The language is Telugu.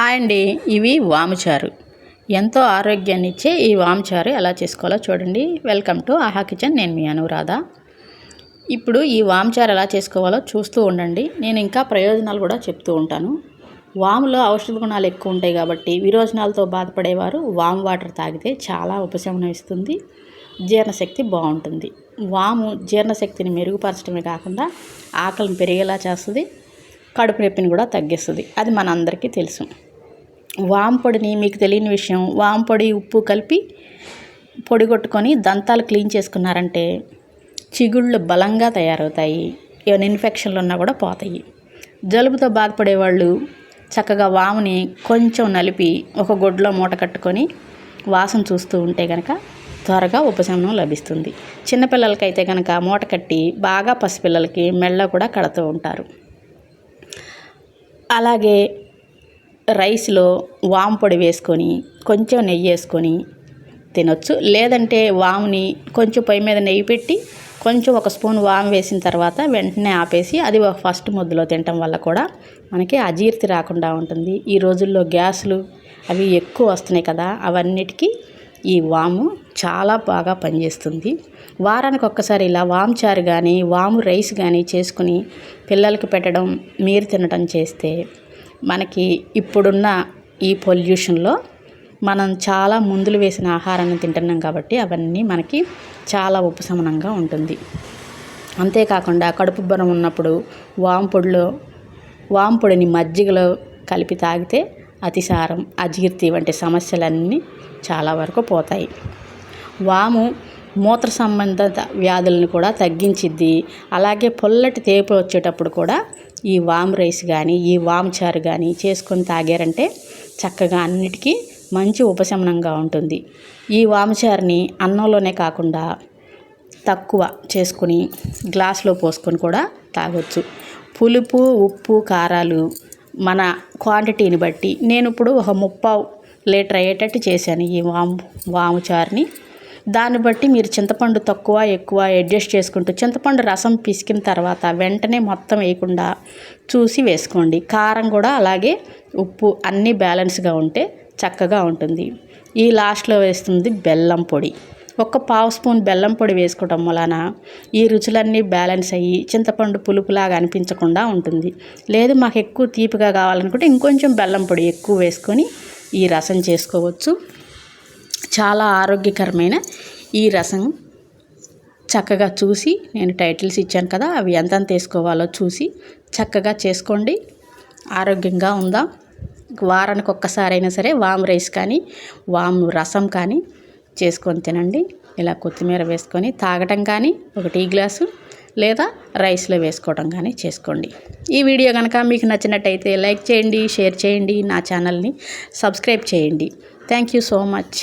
హాయ్ అండి ఇవి వాముచారు. ఎంతో ఆరోగ్యాన్ని ఇచ్చే ఈ వాముచారు ఎలా చేసుకోవాలో చూడండి. వెల్కమ్ టు ఆహా కిచెన్ నేను మీ అనురాధ. ఇప్పుడు ఈ వాముచారు ఎలా చేసుకోవాలో చూస్తూ ఉండండి. నేను ఇంకా ప్రయోజనాలు కూడా చెప్తూ ఉంటాను. వాములో ఔషధ గుణాలు ఎక్కువ ఉంటాయి కాబట్టి విరోచనాలతో బాధపడేవారు వాము వాటర్ తాగితే చాలా ఉపశమనం ఇస్తుంది. జీర్ణశక్తి బాగుంటుంది. వాము జీర్ణశక్తిని మెరుగుపరచడమే కాకుండా ఆకలిని పెరిగేలా చేస్తుంది. కడుపు నొప్పిని కూడా తగ్గిస్తుంది. అది మనందరికీ తెలుసు. వాంపొడిని మీకు తెలియని విషయం వాంపొడి ఉప్పు కలిపి పొడి కొట్టుకొని దంతాలు క్లీన్ చేసుకున్నారంటే చిగుళ్ళు బలంగా తయారవుతాయి. ఏమైనా ఇన్ఫెక్షన్లు ఉన్నా కూడా పోతాయి. జలుబుతో బాధపడేవాళ్ళు చక్కగా వాముని కొంచెం నలిపి ఒక గుడ్లో మూట కట్టుకొని వాసన చూస్తూ ఉంటే కనుక త్వరగా ఉపశమనం లభిస్తుంది. చిన్నపిల్లలకైతే కనుక మూట కట్టి బాగా పసిపిల్లలకి మెళ్ళ కూడా కడుతూ ఉంటారు. అలాగే రైస్లో వాము పొడి వేసుకొని కొంచెం నెయ్యి వేసుకొని తినొచ్చు. లేదంటే వాముని కొంచెం పొయ్యి మీద నెయ్యి పెట్టి కొంచెం ఒక స్పూన్ వాము వేసిన తర్వాత వెంటనే ఆపేసి అది ఒక ఫస్ట్ ముద్దలో తినటం వల్ల కూడా మనకి అజీర్తి రాకుండా ఉంటుంది. ఈ రోజుల్లో గ్యాసులు అవి ఎక్కువ వస్తున్నాయి కదా అవన్నిటికీ ఈ వాము చాలా బాగా పనిచేస్తుంది. వారానికి ఒక్కసారి ఇలా వాము చారు కానీ వాము రైస్ కానీ చేసుకుని పిల్లలకి పెట్టడం మీరు తినడం చేస్తే మనకి ఇప్పుడున్న ఈ పొల్యూషన్లో మనం చాలా మందులు వేసిన ఆహారాన్ని తింటున్నాం కాబట్టి అవన్నీ మనకి చాలా ఉపశమనంగా ఉంటుంది. అంతేకాకుండా కడుపు బరం ఉన్నప్పుడు వాంపొడిలో వాంపొడిని మజ్జిగలో కలిపి తాగితే అతిసారం అజీర్తి వంటి సమస్యలన్నీ చాలా వరకు పోతాయి. వాము మూత్ర సంబంధిత వ్యాధులను కూడా తగ్గించిద్ది. అలాగే పొల్లటి తేపు వచ్చేటప్పుడు కూడా ఈ వామ్ రైస్ కానీ ఈ వామ్ చారు కానీ చేసుకొని తాగారంటే చక్కగా అన్నిటికీ మంచి ఉపశమనంగా ఉంటుంది. ఈ వామచారుని అన్నంలోనే కాకుండా తక్కువ చేసుకుని గ్లాస్లో పోసుకొని కూడా తాగొచ్చు. పులుపు ఉప్పు కారాలు మన క్వాంటిటీని బట్టి నేను ఇప్పుడు ఒక ముప్పావు లీటర్ అయ్యేటట్టు చేశాను ఈ వాము వాముచారుని దాన్ని బట్టి మీరు చింతపండు తక్కువ ఎక్కువ అడ్జస్ట్ చేసుకుంటూ చింతపండు రసం పిసికిన తర్వాత వెంటనే మొత్తం వేయకుండా చూసి వేసుకోండి. కారం కూడా అలాగే ఉప్పు అన్నీ బ్యాలెన్స్గా ఉంటే చక్కగా ఉంటుంది. ఈ లాస్ట్లో వేస్తుంది బెల్లం పొడి. ఒక పావు స్పూన్ బెల్లం పొడి వేసుకోవడం వలన ఈ రుచులన్నీ బ్యాలెన్స్ అయ్యి చింతపండు పులుపులాగా అనిపించకుండా ఉంటుంది. లేదు మాకు ఎక్కువ తీపిగా కావాలనుకుంటే ఇంకొంచెం బెల్లం పొడి ఎక్కువ వేసుకొని ఈ రసం చేసుకోవచ్చు. చాలా ఆరోగ్యకరమైన ఈ రసం చక్కగా చూసి నేను టైటిల్స్ ఇచ్చాను కదా అవి ఎంతెంత వేసుకోవాలో చూసి చక్కగా చేసుకోండి. ఆరోగ్యంగా ఉందాం. వారానికి ఒక్కసారైనా సరే వాము రైస్ కానీ వాము రసం కానీ చేసుకొని తినండి. ఇలా కొత్తిమీర వేసుకొని తాగటం కానీ ఒక టీ గ్లాసు లేదా రైస్లో వేసుకోవడం కానీ చేసుకోండి. ఈ వీడియో కనుక మీకు నచ్చినట్టయితే లైక్ చేయండి షేర్ చేయండి నా ఛానల్ని సబ్స్క్రైబ్ చేయండి. Thank you so much.